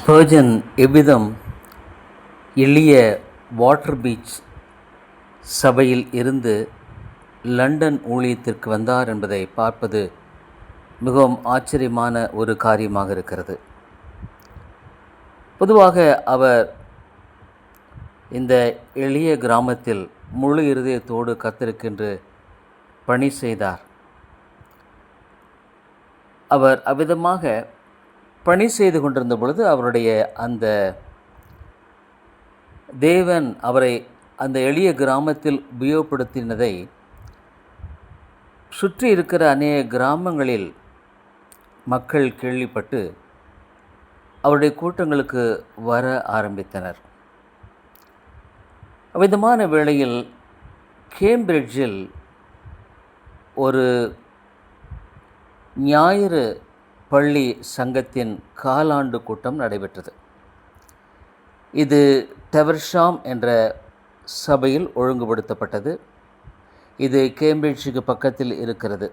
Spurgeon எவ்விதம் எளிய water beach சபையில் இருந்து லண்டன் ஊழியத்திற்கு வந்தார் என்பதை பார்ப்பது மிகவும் ஆச்சரியமான ஒரு காரியமாக இருக்கிறது. பொதுவாக அவர் இந்த எளிய கிராமத்தில் முழு இருதயத்தோடு கத்திருக்கின்று பணி செய்தார். அவர் அவ்விதமாக பணி செய்து கொண்டிருந்த பொழுது அவருடைய அந்த தேவன் அவரை அந்த எளிய கிராமத்தில் உபயோகப்படுத்தினதை சுற்றி இருக்கிற அநேக கிராமங்களில் மக்கள் கேள்விப்பட்டு அவருடைய கூட்டங்களுக்கு வர ஆரம்பித்தனர். விதமான வேளையில் கேம்பிரிட்ஜில் ஒரு ஞாயிறு பள்ளி சங்கத்தின் காலாண்டு கூட்டம் நடைபெற்றது. இது டெவர்ஷாம் என்ற சபையில் ஒழுங்குபடுத்தப்பட்டது. இது கேம்பிரிட்ஜுக்கு பக்கத்தில் இருக்கிறது.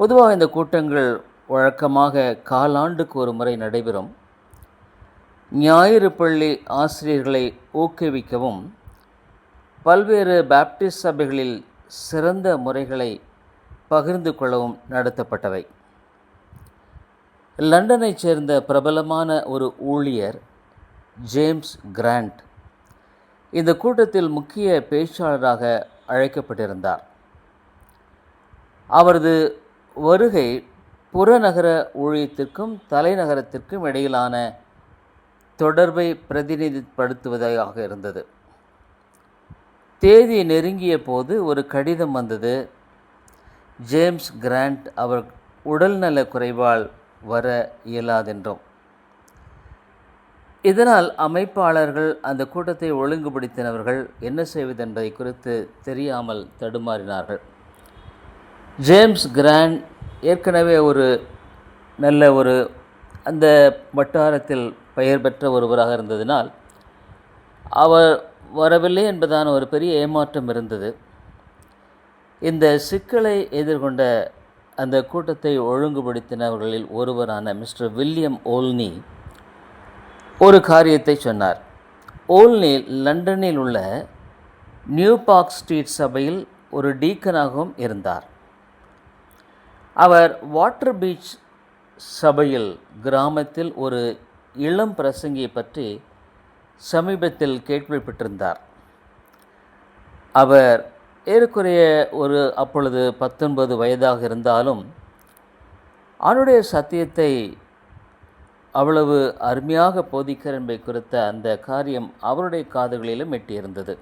பொதுவாக இந்த கூட்டங்கள் வழக்கமாக காலாண்டுக்கு ஒரு முறை நடைபெறும். ஞாயிறு பள்ளி ஆசிரியர்களை ஊக்குவிக்கவும் பல்வேறு பாப்டிஸ்ட் சபைகளில் சிறந்த முறைகளை பகிர்ந்து கொள்ளவும் நடத்தப்பட்டவை. லண்டனைச் சேர்ந்த பிரபலமான ஒரு ஊழியர் ஜேம்ஸ் கிராண்ட் இந்த கூட்டத்தில் முக்கிய பேச்சாளராக அழைக்கப்பட்டிருந்தார். அவரது வருகை புறநகர ஊழியத்திற்கும் தலைநகரத்திற்கும் இடையிலான தொடர்பை பிரதிநிதிப்படுத்துவதாக இருந்தது. தேதி நெருங்கிய போது ஒரு கடிதம் வந்தது. ஜேம்ஸ் கிராண்ட் அவர் உடல்நல குறைவால் வர இயலாதென்றோம். இதனால் அமைப்பாளர்கள் அந்த கூட்டத்தை ஒழுங்குபடுத்தினவர்கள் என்ன செய்வதென்பதை குறித்து தெரியாமல் தடுமாறினார்கள். ஜேம்ஸ் கிராண்ட் ஏற்கனவே ஒரு நல்ல ஒரு அந்த வட்டாரத்தில் பெயர் பெற்ற ஒருவராக இருந்ததினால் அவர் வரவில்லை என்பதான ஒரு பெரிய ஏமாற்றம் இருந்தது. இந்த சிக்கலை எதிர்கொண்ட அந்த கூட்டத்தை ஒழுங்குபடுத்தினவர்களில் ஒருவரான மிஸ்டர் வில்லியம் ஓல்னி ஒரு காரியத்தை சொன்னார். ஓல்னி லண்டனில் உள்ள நியூ பார்க் ஸ்ட்ரீட் சபையில் ஒரு டீக்கனாகவும் இருந்தார். அவர் வாட்டர் பீச் சபையில் கிராமத்தில் ஒரு இளம் பிரசங்கியை பற்றி சமீபத்தில் கேள்விப்பட்டிருந்தார். அவர் ஏறக்குறைய ஒரு அப்பொழுது பத்தொன்பது வயதாக இருந்தாலும் ஆணுடைய சத்தியத்தை அவ்வளவு அருமையாக போதிக்கிற என்பதை குறித்த அந்த காரியம் அவருடைய காதுகளிலும் எட்டியிருந்தது.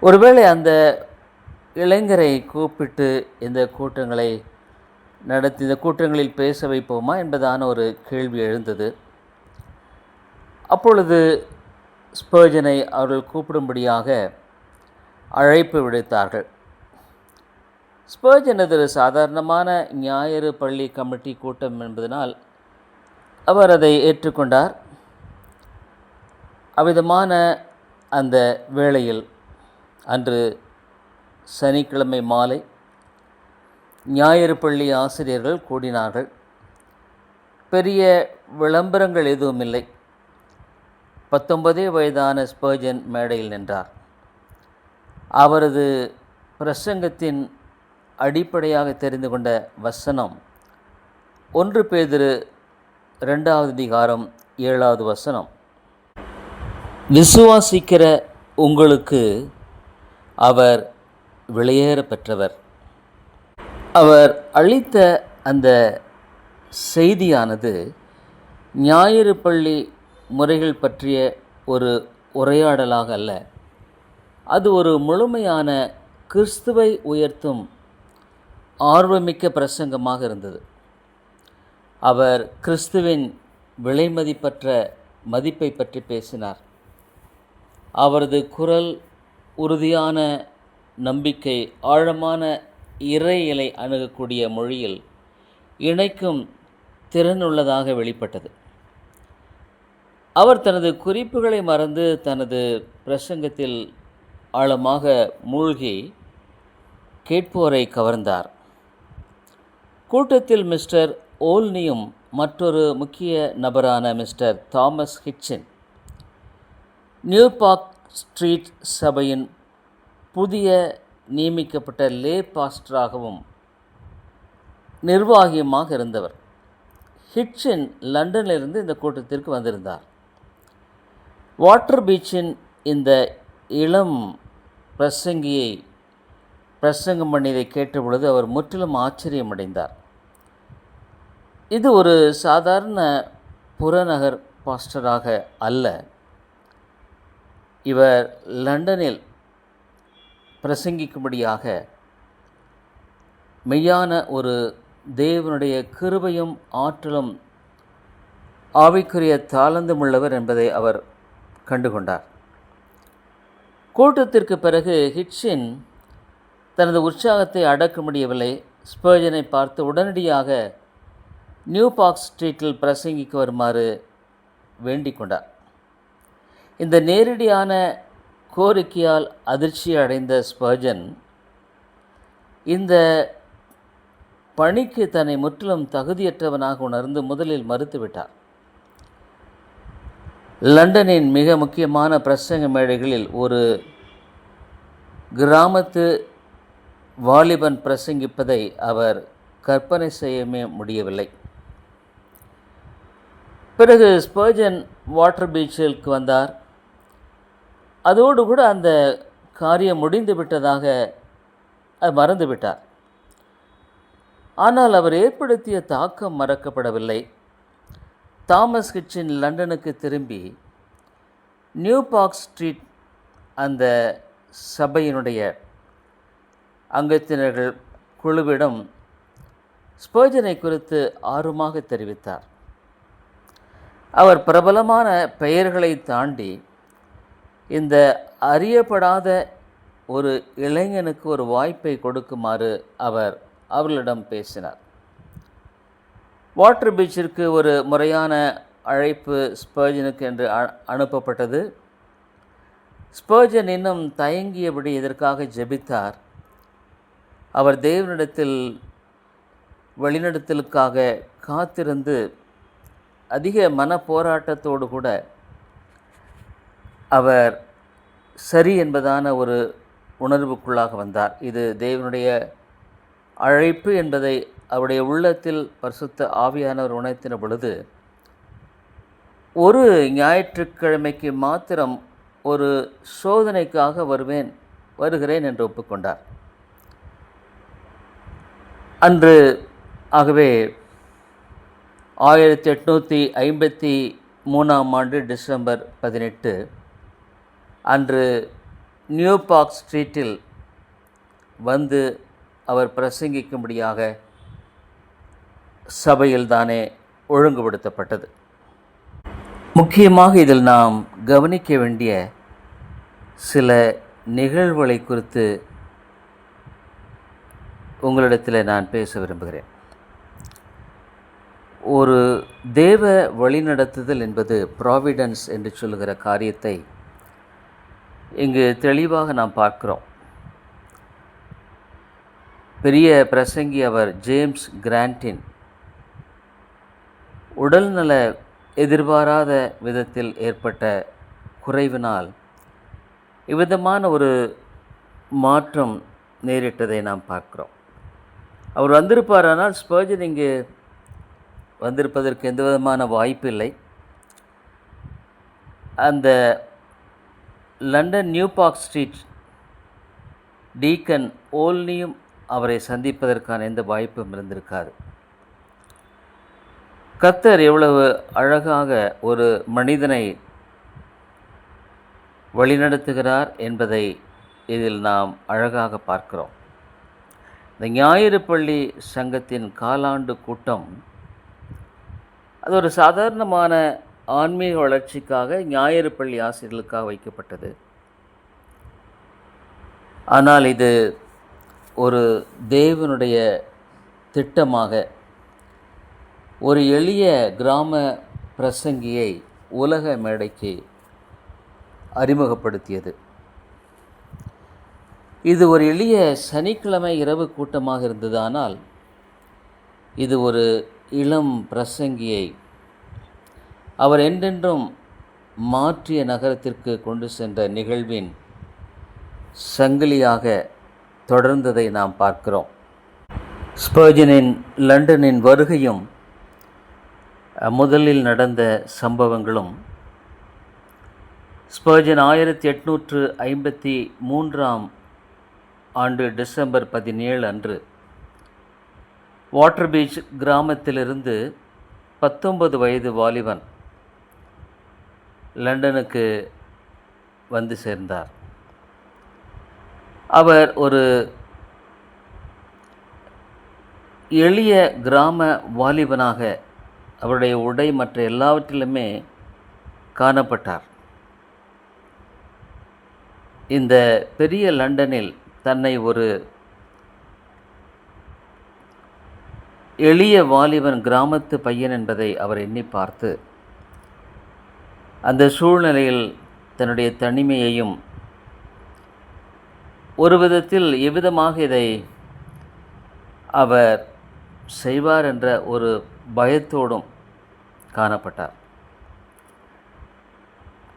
ஒருவேளை அந்த இளைஞரை கூப்பிட்டு இந்த கூட்டங்களை நடத்தி இந்த கூட்டங்களில் பேச வைப்போமா என்பதான ஒரு கேள்வி எழுந்தது. அப்பொழுது ஸ்பர்ஜனை அவர்கள் கூப்பிடும்படியாக அழைப்பு விடுத்தார்கள். ஸ்பர்ஜனது ஒரு சாதாரணமான ஞாயிறு பள்ளி கமிட்டி கூட்டம் என்பதனால் அவர் அதை ஏற்றுக்கொண்டார். அவ்விதமான அந்த வேளையில் அன்று சனிக்கிழமை மாலை ஞாயிறு பள்ளி ஆசிரியர்கள் கூடினார்கள். பெரிய விளம்பரங்கள் எதுவும் இல்லை பத்தொன்பதே வயதான ஸ்பர்ஜன் மேடையில் நின்றார். அவரது பிரசங்கத்தின் அடிப்படையாக தெரிந்து கொண்ட வசனம் ஒன்று பேதிரு ரெண்டாவது அதிகாரம் ஏழாவது வசனம். விசுவாசிக்கிற உங்களுக்கு அவர் வெளியேற பெற்றவர். அவர் அளித்த அந்த செய்தியானது ஞாயிறு பள்ளி முறைகள் பற்றிய ஒரு உரையாடலாக அல்ல. அது ஒரு முழுமையான கிறிஸ்துவை உயர்த்தும் ஆர்வமிக்க பிரசங்கமாக இருந்தது. அவர் கிறிஸ்துவின் விலைமதிப்பற்ற மதிப்பை பற்றி பேசினார். அவரது குரல் உறுதியான நம்பிக்கை ஆழமான இறையிலை அணுகக்கூடிய மொழியில் இணைக்கும் திறனுள்ளதாக வெளிப்பட்டது. அவர் தனது குறிப்புகளை மறந்து தனது பிரசங்கத்தில் ஆழமாக மூழ்கி கேட்போரை கவர்ந்தார். கூட்டத்தில் மிஸ்டர் ஓல்னியும் மற்றொரு முக்கிய நபரான mister Thomas Hitchin New Park street சபையின் புதிய நியமிக்கப்பட்ட லே பாஸ்டராகவும் நிர்வாகியுமாக இருந்தவர். ஹிட்சின் லண்டனிலிருந்து இந்த கூட்டத்திற்கு வந்திருந்தார். வாட்டர் பீச்சின் இந்த இளம் பிரசங்கியை பிரசங்கம் பண்ணியதை கேட்டபொழுது அவர் முற்றிலும் ஆச்சரியமடைந்தார். இது ஒரு சாதாரண புறநகர் பாஸ்டராக அல்ல. இவர் லண்டனில் பிரசங்கிக்கும்படியாக மெய்யான ஒரு தேவனுடைய கிருபையும் ஆற்றலும் ஆவிக்குரிய தாளந்தமுள்ளவர் என்பதை அவர் கண்டுகொண்டார். கூட்டத்திற்கு பிறகு ஹிட்சின் தனது உற்சாகத்தை அடக்க முடியவில்லை ஸ்பர்ஜனை பார்த்து உடனடியாக நியூ பார்க் ஸ்ட்ரீட்டில் பிரசங்கிக்கு வருமாறு வேண்டிக் கொண்டார். இந்த நேரடியான கோரிக்கையால் அதிர்ச்சி அடைந்த ஸ்பர்ஜன் இந்த பணிக்கு தன்னை முற்றிலும் தகுதியற்றவனாக உணர்ந்து முதலில் மறுத்துவிட்டார். லண்டனின் மிக முக்கியமான பிரசங்க மேடைகளில் ஒரு கிராமத்து வாலிபன் பிரசங்கிப்பதை அவர் கற்பனை செய்யவே முடியவில்லை. பிறகு ஸ்பர்ஜன் வாட்டர் பீச்சிற்கு வந்தார். அதோடு கூட அந்த காரியம் முடிந்து விட்டதாக மறந்துவிட்டார் ஆனால் அவர் ஏற்படுத்திய தாக்கம் மறக்கப்படவில்லை. தாமஸ் கிட்சின் லண்டனுக்கு திரும்பி நியூ பார்க் ஸ்ட்ரீட் அந்த சபையினுடைய அங்கத்தினர்கள் குழுவிடம் ஸ்போஜனை குறித்து ஆர்வமாக தெரிவித்தார். அவர் பிரபலமான பெயர்களை தாண்டி இந்த அறியப்படாத ஒரு இளைஞனுக்கு ஒரு வாய்ப்பை கொடுக்குமாறு அவர் அவர்களிடம் பேசினார். வாட்டர் பீச்சிற்கு ஒரு முறையான அழைப்பு ஸ்பர்ஜனுக்கு என்று அனுப்பப்பட்டது. ஸ்பர்ஜன் இன்னும் தயங்கியபடி இதற்காக ஜெபித்தார்? அவர் தேவனிடத்தில் வழிநடத்தலுக்காக காத்திருந்து அதிக மன போராட்டத்தோடு கூட அவர் சரி என்பதான ஒரு உணர்வுக்குள்ளாக வந்தார். இது தேவனுடைய அழைப்பு என்பதை அவருடைய உள்ளத்தில் பரிசுத்த ஆவியானவர் உணர்த்தின பொழுது ஒரு ஞாயிற்றுக்கிழமைக்கு மாத்திரம் ஒரு சோதனைக்காக வருவேன் வருகிறேன் என்று ஒப்புக்கொண்டார். அன்று ஆகவே ஆயிரத்தி எட்நூற்றி ஐம்பத்தி மூணாம் ஆண்டு டிசம்பர் பதினெட்டு அன்று நியூ பார்க் ஸ்ட்ரீட்டில் வந்து அவர் பிரசங்கிக்கும்படியாக சபையில் தானே ஒழுங்குபடுத்தப்பட்டது. முக்கியமாக இதில் நாம் கவனிக்க வேண்டிய சில நிகழ்வுகளை குறித்து உங்களிடத்தில் நான் பேச விரும்புகிறேன். ஒரு தேவ வழிநடத்துதல் என்பது ப்ராவிடன்ஸ் என்று சொல்லுகிற காரியத்தை இங்கு தெளிவாக நாம் பார்க்கிறோம். பெரிய பிரசங்கி அவர் ஜேம்ஸ் கிராண்டின் உடல்நல எதிர்பாராத விதத்தில் ஏற்பட்ட குறைவினால் இவ்விதமான ஒரு மாற்றம் நேரிட்டதை நாம் பார்க்குறோம். அவர் வந்திருப்பாரானால் ஸ்பர்ஜன் இங்கு வந்திருப்பதற்கு எந்த விதமான வாய்ப்பு இல்லை அந்த London New Park street deacon ஓல்னியும் அவரை சந்திப்பதற்கான எந்த வாய்ப்பும் இருந்திருக்காது. கத்தர் எவ்வளவு அழகாக ஒரு மனிதனை வழிநடத்துகிறார் என்பதை இதில் நாம் அழகாக பார்க்கிறோம். இந்த ஞாயிறு பள்ளி சங்கத்தின் காலாண்டு கூட்டம் அது ஒரு சாதாரணமான ஆன்மீக வளர்ச்சிக்காக ஞாயிறு பள்ளி ஆசிரியர்களுக்காக வைக்கப்பட்டது. ஆனால் இது ஒரு தேவனுடைய திட்டமாக ஒரு எளிய கிராம பிரசங்கியை உலக மேடைக்கு அறிமுகப்படுத்தியது. இது ஒரு எளிய சனிக்கிழமை இரவு கூட்டமாக இருந்தது ஆனால் இது ஒரு இளம் பிரசங்கியை அவர் என்றென்றும் மாற்றிய நகரத்திற்கு கொண்டு சென்ற நிகழ்வின் சங்கிலியாக தொடர்ந்ததை நாம் பார்க்கிறோம். ஸ்பர்ஜனின் லண்டனின் வருகையும் முதலில் நடந்த சம்பவங்களும் ஸ்பர்ஜன் ஆயிரத்தி எட்நூற்று ஐம்பத்தி மூன்றாம் ஆண்டு டிசம்பர் பதினேழு அன்று வாட்டர் பீச் கிராமத்திலிருந்து பத்தொன்பது வயது வாலிபன் லண்டனுக்கு வந்து சேர்ந்தார். அவர் ஒரு எளிய கிராம வாலிபனாக அவருடைய உடை மற்ற எல்லாவற்றிலுமே காணப்பட்டார். இந்த பெரிய லண்டனில் தன்னை ஒரு எளிய வாலிபன் கிராமத்து பையன் என்பதை அவர் எண்ணி பார்த்து அந்த சூழ்நிலையில் தன்னுடைய தனிமையையும் ஒரு விதத்தில் எவ்விதமாக இதை அவர் செய்வார் என்ற ஒரு பயத்தோடும் காணப்பட்டார்.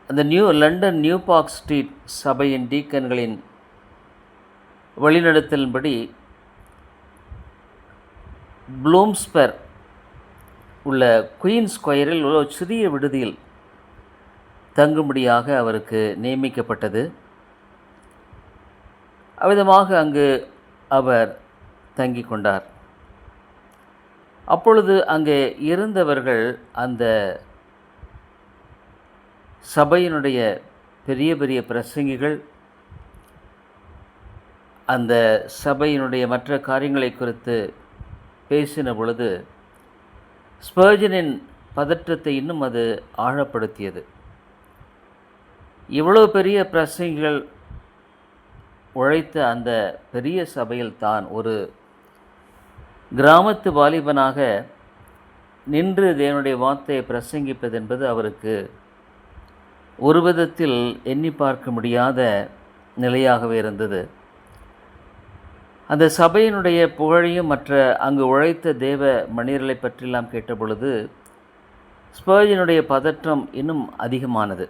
அந்த New London New Park street சபையின் டீக்கன்களின் வழிநடத்தலின்படி ப்ளூம்ஸ்பர் உள்ள குயின் ஸ்கொயரில் உள்ள ஒரு சிறிய விடுதியில் தங்கும்படியாக அவருக்கு நியமிக்கப்பட்டது. அவ்விதமாக அங்கு அவர் தங்கிக் கொண்டார். அப்பொழுது அங்கே இருந்தவர்கள் அந்த சபையினுடைய பெரிய பெரிய பிரசங்கிகள் அந்த சபையினுடைய மற்ற காரியங்களை குறித்து பேசின பொழுது ஸ்பர்ஜனின் பதற்றத்தை இன்னும் அது ஆழப்படுத்தியது. இவ்வளோ பெரிய பிரசங்கிகள் உழைத்த அந்த பெரிய சபையில் தான் ஒரு கிராமத்து வாலிபனாக நின்று தேவனுடைய வார்த்தையை பிரசங்கிப்பது என்பது அவருக்கு ஒரு விதத்தில் எண்ணி பார்க்க முடியாத நிலையாகவே இருந்தது. அந்த சபையினுடைய புகழையும் மற்ற அங்கு உழைத்த தேவ மனிதர்களை பற்றியெல்லாம் கேட்டபொழுது ஸ்பர்ஜினுடைய பதற்றம் இன்னும் அதிகமானது.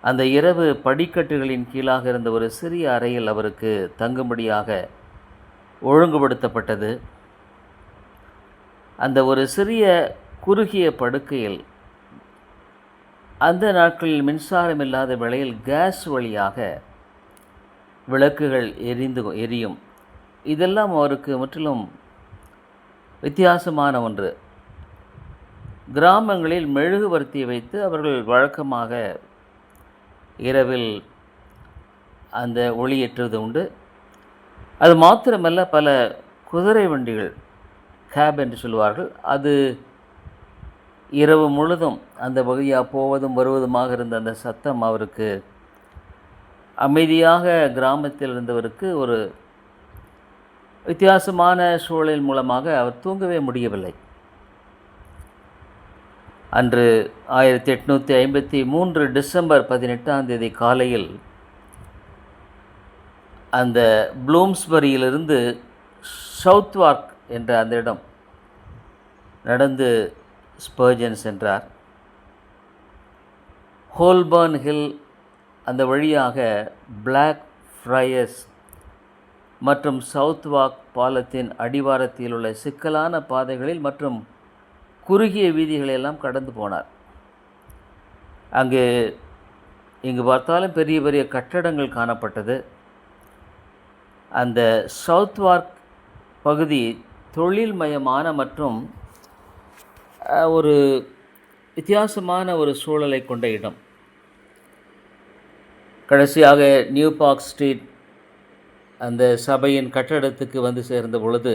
அந்த இரவு படிக்கட்டுகளின் கீழாக இருந்த ஒரு சிறிய அறையில் அவருக்கு தங்கும்படியாக ஒழுங்குபடுத்தப்பட்டது. அந்த ஒரு சிறிய குறுகிய படுக்கையில் அந்த நாட்களில் மின்சாரம் இல்லாத வேளையில் கேஸ் வழியாக விளக்குகள் எரிந்து எரியும். இதெல்லாம் அவருக்கு முற்றிலும் வித்தியாசமான ஒன்று. கிராமங்களில் மெழுகுவர்த்தியை வைத்து அவர்கள் வழக்கமாக இரவில் அந்த ஒளியேற்றுவது உண்டு. அது மாத்திரமல்ல பல குதிரை வண்டிகள் கேப் என்று சொல்வார்கள். அது இரவு முழுதும் அந்த பகுதியாக போவதும் வருவதுமாக இருந்த அந்த சத்தம் அவருக்கு அமைதியாக கிராமத்தில் இருந்தவருக்கு ஒரு வித்தியாசமான சூழல் மூலமாக அவர் தூங்கவே முடியவில்லை. அன்று ஆயிரத்தி எட்நூற்றி ஐம்பத்தி மூன்று டிசம்பர் பதினெட்டாம் தேதி காலையில் அந்த ப்ளூம்ஸ்பரியிலிருந்து சவுத்வார்க் என்ற அந்த இடம் நடந்து ஸ்பர்ஜன் சென்றார். ஹோல்பர்ன் ஹில் அந்த வழியாக பிளாக் ஃப்ரையர்ஸ் மற்றும் சவுத்வாக் பாலத்தின் அடிவாரத்தில் உள்ள சிக்கலான பாதைகளில் மற்றும் குறுகிய வீதிகளெல்லாம் கடந்து போனார். அங்கு இங்கு பார்த்தாலும் பெரிய பெரிய கட்டடங்கள் காணப்பட்டது. அந்த சவுத்வார்க் பகுதி தொழில்மயமான மற்றும் ஒரு வித்தியாசமான ஒரு சூழலை கொண்ட இடம். கடைசியாக நியூ பார்க் ஸ்ட்ரீட் அந்த சபையின் கட்டடத்துக்கு வந்து சேர்ந்த பொழுது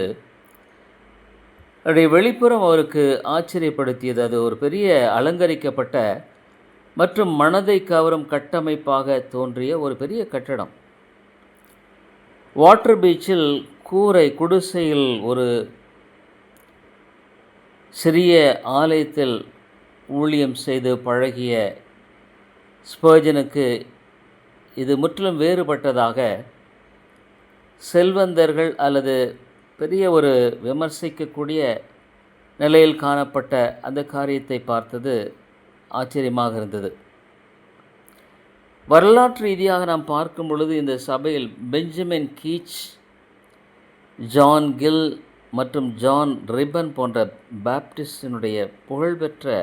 அவருடைய வெளிப்புறம் அவருக்கு ஆச்சரியப்படுத்தியது. அது ஒரு பெரிய அலங்கரிக்கப்பட்ட மற்றும் மனதை கவரும் கட்டமைப்பாக தோன்றிய ஒரு பெரிய கட்டடம். வாட்டர் பீச்சில் கூரை குடிசையில் ஒரு சிறிய ஆலயத்தில் ஊழியம் செய்து பழகிய ஸ்பர்ஜனுக்கு இது முற்றிலும் வேறுபட்டதாக செல்வந்தர்கள் அல்லது பெரிய ஒரு விமர்சிக்கக்கூடிய நிலையில் காணப்பட்ட அந்த காரியத்தை பார்த்தது ஆச்சரியமாக இருந்தது. வரலாற்று ரீதியாக நாம் பார்க்கும் பொழுது இந்த சபையில் பெஞ்சமின் கீச் ஜான் கில் மற்றும் ஜான் ரிப்பன் போன்ற பாப்டிஸ்டினுடைய புகழ்பெற்ற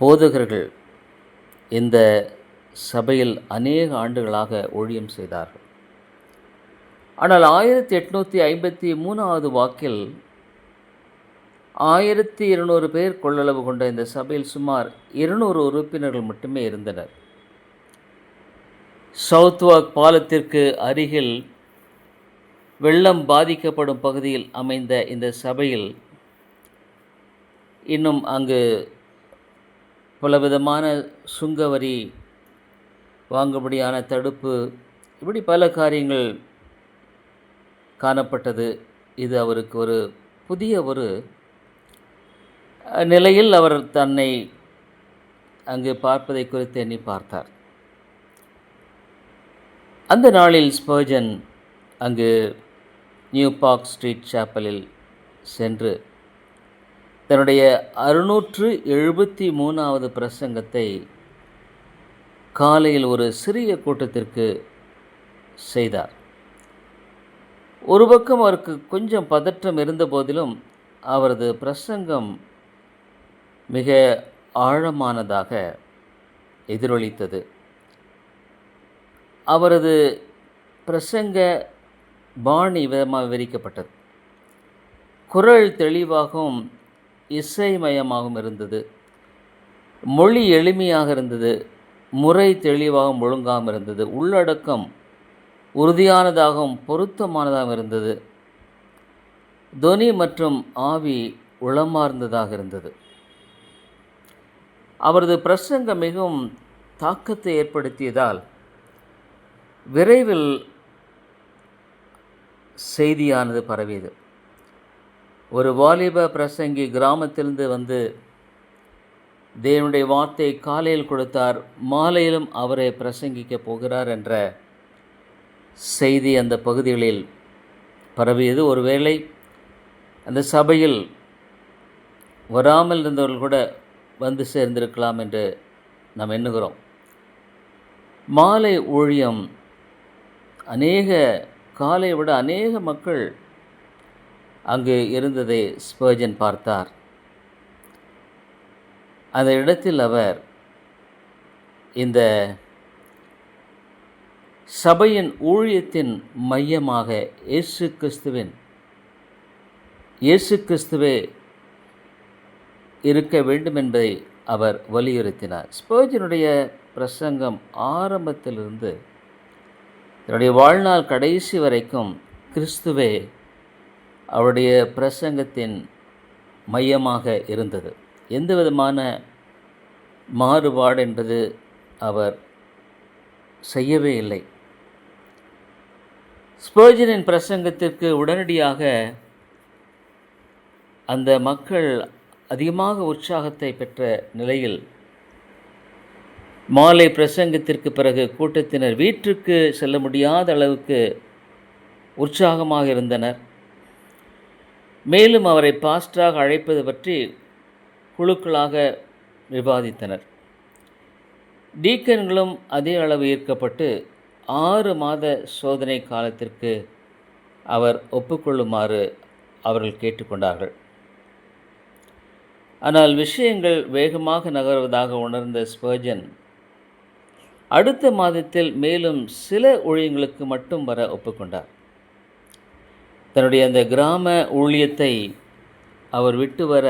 போதகர்கள் இந்த சபையில் அநேக ஆண்டுகளாக ஊழியம் செய்தார்கள். ஆனால் ஆயிரத்தி எட்நூற்றி ஐம்பத்தி மூணாவது வாக்கில் ஆயிரத்தி இருநூறு பேர் கொள்ளளவு கொண்ட இந்த சபையில் சுமார் இருநூறு உறுப்பினர்கள் மட்டுமே இருந்தனர். சவுத்வாக் பாலத்திற்கு அருகில் வெள்ளம் பாதிக்கப்படும் பகுதியில் அமைந்த இந்த சபையில் இன்னும் அங்கு பலவிதமான சுங்கவரி வாங்கும்படியான தடுப்பு இப்படி பல காரியங்கள் காணப்பட்டது. இது அவருக்கு ஒரு புதிய ஒரு நிலையில் அவர் தன்னை அங்கு பார்ப்பதை குறித்து எண்ணி பார்த்தார். அந்த நாளில் ஸ்பர்ஜன் அங்கு நியூ பார்க் ஸ்ட்ரீட் சாப்பலில் சென்று தன்னுடைய அறுநூற்று எழுபத்தி மூணாவது பிரசங்கத்தை காலையில் ஒரு சிறிய கூட்டத்திற்கு செய்தார். ஒரு பக்கம் அவருக்கு கொஞ்சம் பதற்றம் இருந்த போதிலும் அவரது பிரசங்கம் மிக ஆழமானதாக எதிரொலித்தது. அவரது பிரசங்க பாணி விதமாக விவரிக்கப்பட்டது. குரல் தெளிவாகவும் இசைமயமாகவும் இருந்தது. மொழி எளிமையாக இருந்தது. முறை தெளிவாகவும் ஒழுங்காகவும் இருந்தது. உள்ளடக்கம் உறுதியானதாகவும் பொருத்தமானதாகவும் இருந்தது. தொனி மற்றும் ஆவி உளமார்ந்ததாக இருந்தது. அவரது பிரசங்கம் மிகவும் தாக்கத்தை ஏற்படுத்தியதால் விரைவில் செய்தியானது பரவியது. ஒரு வாலிப பிரசங்கி கிராமத்திலிருந்து வந்து தேவனுடைய வார்த்தை காலையில் கொடுத்தார் மாலையிலும் அவரை பிரசங்கிக்க போகிறார் என்ற செய்தி அந்த பகுதிகளில் பரவியது. ஒருவேளை அந்த சபையில் வராமல் இருந்தவர்கள் கூட வந்து சேர்ந்திருக்கலாம் என்று நாம் எண்ணுகிறோம். மாலை ஊழியம் அநேக காலை விட அநேக மக்கள் அங்கு இருந்ததை ஸ்பர்ஜன் பார்த்தார். அந்த இடத்தில் அவர் இந்த சபையின் ஊழியத்தின் மையமாக இயேசு கிறிஸ்துவின் இயேசு கிறிஸ்துவே இருக்க வேண்டும் என்பதை அவர் வலியுறுத்தினார். ஸ்பர்ஜனுடைய பிரசங்கம் ஆரம்பத்திலிருந்து என்னுடைய வாழ்நாள் கடைசி வரைக்கும் கிறிஸ்துவே அவருடைய பிரசங்கத்தின் மையமாக இருந்தது. எந்த விதமான மாறுபாடு என்பது அவர் செய்யவே இல்லை. ஸ்பர்ஜனின் பிரசங்கத்திற்கு உடனடியாக அந்த மக்கள் அதிகமாக உற்சாகத்தை பெற்ற நிலையில் மாலை பிரசங்கத்திற்கு பிறகு கூட்டத்தினர் வீட்டிற்கு செல்ல முடியாத அளவுக்கு உற்சாகமாக இருந்தனர். மேலும் அவரை பாஸ்டராக அழைப்பது பற்றி குழுக்களாக விவாதித்தனர். டீக்கன்களும் அதே அளவு ஈர்க்கப்பட்டு ஆறு மாத சோதனை காலத்திற்கு அவர் ஒப்புக்கொள்ளுமாறு அவர்கள் கேட்டுக்கொண்டார்கள். ஆனால் விஷயங்கள் வேகமாக நகர்வதாக உணர்ந்த ஸ்பர்ஜன் அடுத்த மாதத்தில் மேலும் சில ஊழியங்களுக்கு மட்டும் வர ஒப்புக்கொண்டார். தன்னுடைய அந்த கிராம ஊழியத்தை அவர் விட்டு வர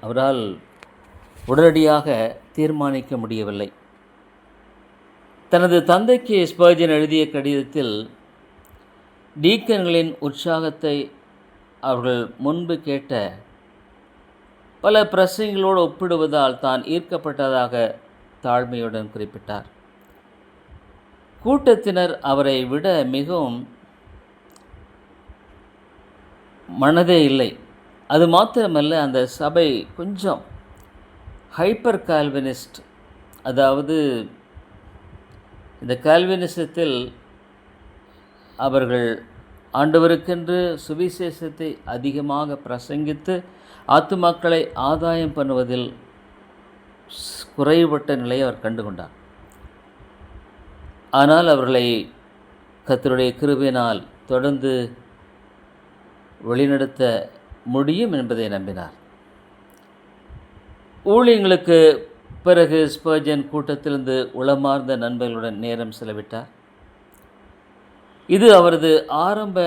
அவரால் உடனடியாக தீர்மானிக்க முடியவில்லை. தனது தந்தைக்கு ஸ்பர்ஜன் எழுதிய கடிதத்தில் டீக்கன்களின் உற்சாகத்தை அவர்கள் முன்பு கேட்ட பல பிரசங்களோடு ஒப்பிடுவதால் தான் ஈர்க்கப்பட்டதாக தாழ்மையுடன் குறிப்பிட்டார். கூட்டத்தினர் அவரை விட மிகவும் மனதே இல்லை. அது மாத்திரமல்ல அந்த சபை கொஞ்சம் ஹைப்பர் கால்வினிஸ்ட் அதாவது இந்த கால்வினிசத்தில் அவர்கள் ஆண்டவருக்கென்று சுவிசேஷத்தை அதிகமாக பிரசங்கித்து ஆத்துமாக்களை ஆதாயம் பண்ணுவதில் குறைபட்ட நிலையை அவர் கண்டுகொண்டார். ஆனால் அவர்களை கத்தருடைய கிருபினால் தொடர்ந்து வழிநடத்த முடியும் என்பதை நம்பினார். ஊழியங்களுக்கு பிறகு ஸ்பர்ஜன் கூட்டத்திலிருந்து உளமார்ந்த நண்பர்களுடன் நேரம் செலவிட்டார். இது அவரது ஆரம்ப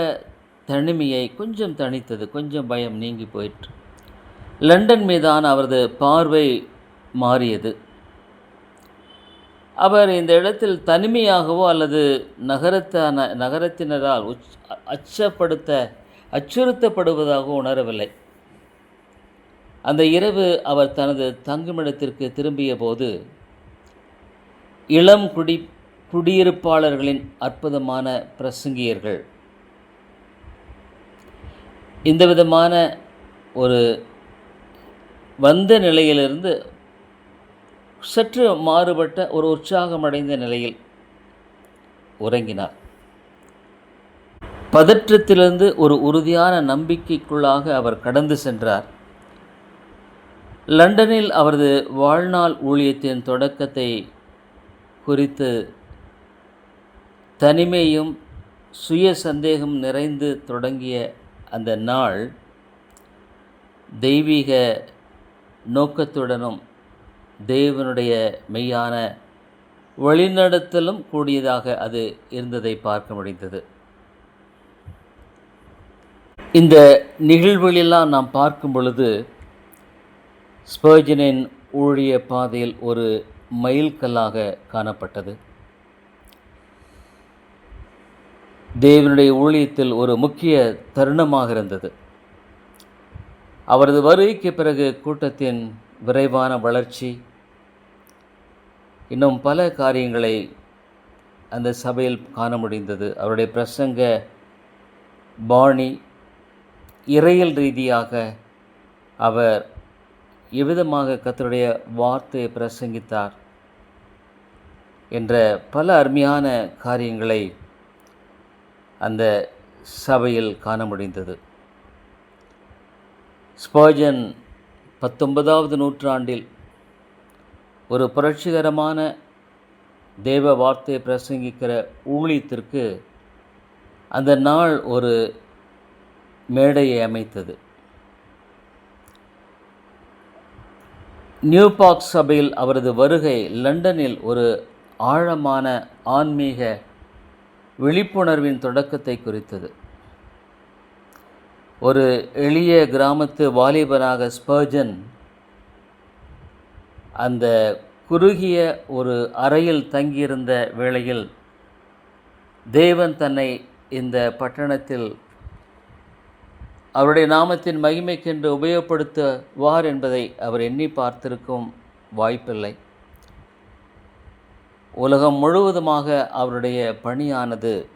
தனிமையை கொஞ்சம் தணித்தது கொஞ்சம் பயம் நீங்கி போயிற்று. லண்டன் மீதான அவரது பார்வை மாறியது. அவர் இந்த இடத்தில் தனிமையாகவோ அல்லது நகரத்தான நகரத்தினரால் உச் அச்சப்படுத்த அச்சுறுத்தப்படுவதாகவோ உணரவில்லை. அந்த இரவு அவர் தனது தங்குமிடத்திற்கு திரும்பிய போது இளம் குடி குடியிருப்பாளர்களின் அற்புதமான பிரசங்கியர்கள். இந்த விதமான ஒரு வந்த நிலையிலிருந்து சற்று மாறுபட்ட ஒரு உற்சாகமடைந்த நிலையில் உறங்கினார். பதற்றத்திலிருந்து ஒரு உறுதியான நம்பிக்கைக்குள்ளாக அவர் கடந்து சென்றார். லண்டனில் அவரது வாழ்நாள் ஊழியத்தின் தொடக்கத்தை குறித்து தனிமையும் சுய சந்தேகம் நிறைந்து தொடங்கிய அந்த நாள் தெய்வீக நோக்கத்துடனும் தேவனுடைய மெய்யான வழிநடத்தலும் கூடியதாக அது இருந்ததை பார்க்க முடிந்தது. இந்த நிகழ்வுகளெல்லாம் நாம் பார்க்கும் பொழுது ஸ்பர்ஜனின் ஊழிய பாதையில் ஒரு மைல்கல்லாக காணப்பட்டது. தேவனுடைய ஊழியத்தில் ஒரு முக்கிய தருணமாக இருந்தது. அவரது வருகைக்கு பிறகு கூட்டத்தின் விரைவான வளர்ச்சி. இன்னும் பல காரியங்களை அந்த சபையில் காண முடிந்தது. அவருடைய பிரசங்க பாணி இறையல் ரீதியாக அவர் எவ்விதமாக கத்தருடைய வார்த்தையை பிரசங்கித்தார் என்ற பல அருமையான காரியங்களை அந்த சபையில் காண முடிந்தது. ஸ்பர்ஜன் பத்தொன்பதாவது நூற்றாண்டில் ஒரு புரட்சிகரமான தேவ வார்த்தையை பிரசங்கிக்கிற ஊழியத்திற்கு அந்த நாள் ஒரு மேடையை அமைத்தது. நியூபாக் சபையில் அவரது வருகை லண்டனில் ஒரு ஆழமான ஆன்மீக விழிப்புணர்வின் தொடக்கத்தை குறித்தது. ஒரு எளிய கிராமத்து வாலிபனாக ஸ்பர்ஜன் அந்த குறுகிய ஒரு அறையில் தங்கியிருந்த வேளையில் தேவன் தன்னை இந்த பட்டணத்தில் அவருடைய நாமத்தின் மகிமைக்கென்று உபயோகப்படுத்துவார் என்பதை அவர் எண்ணி பார்த்திருக்கும் வாய்ப்பில்லை. உலகம் முழுவதுமாக அவருடைய பணியானது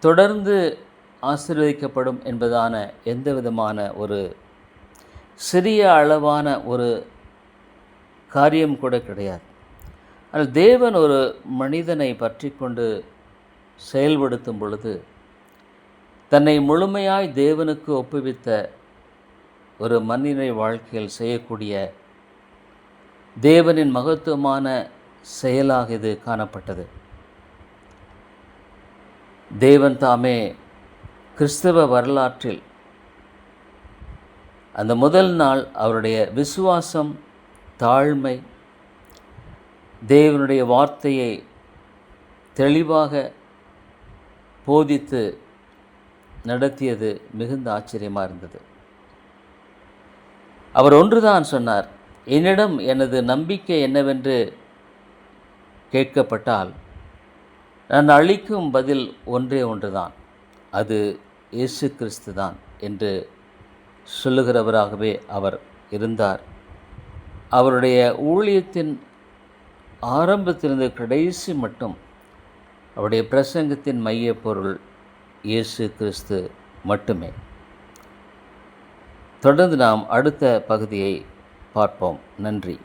தொடர்ந்து ஆசீர்வதிக்கப்படும் என்பதான எந்த விதமான ஒரு சிறிய அளவான ஒரு காரியம் கூட கிடையாது. ஆனால் தேவன் ஒரு மனிதனை பற்றி கொண்டு செயல்படுத்தும் பொழுது தன்னை முழுமையாய் தேவனுக்கு ஒப்புவித்த ஒரு மனிதனை வாழ்க்கையில் செய்யக்கூடிய தேவனின் மகத்துவமான செயலாக இது காணப்பட்டது. தேவன் தாமே கிறிஸ்தவ வரலாற்றில் அந்த முதல் நாள் அவருடைய விசுவாசம் தாழ்மை தேவனுடைய வார்த்தையை தெளிவாக போதித்து நடத்தியது மிகுந்த ஆச்சரியமாக இருந்தது. அவர் ஒன்றுதான் சொன்னார் என்னிடம் எனது நம்பிக்கை என்னவென்று கேட்கப்பட்டால் நான் அளிக்கும் பதில் ஒன்றே ஒன்றுதான். அது இயேசு கிறிஸ்து தான் என்று சொல்லுகிறவராகவே அவர் இருந்தார். அவருடைய ஊழியத்தின் ஆரம்பத்திலிருந்து கடைசி மட்டும் அவருடைய பிரசங்கத்தின் மையப் பொருள் இயேசு கிறிஸ்து மட்டுமே. தொடர்ந்து நாம் அடுத்த பகுதியை பார்ப்போம். நன்றி.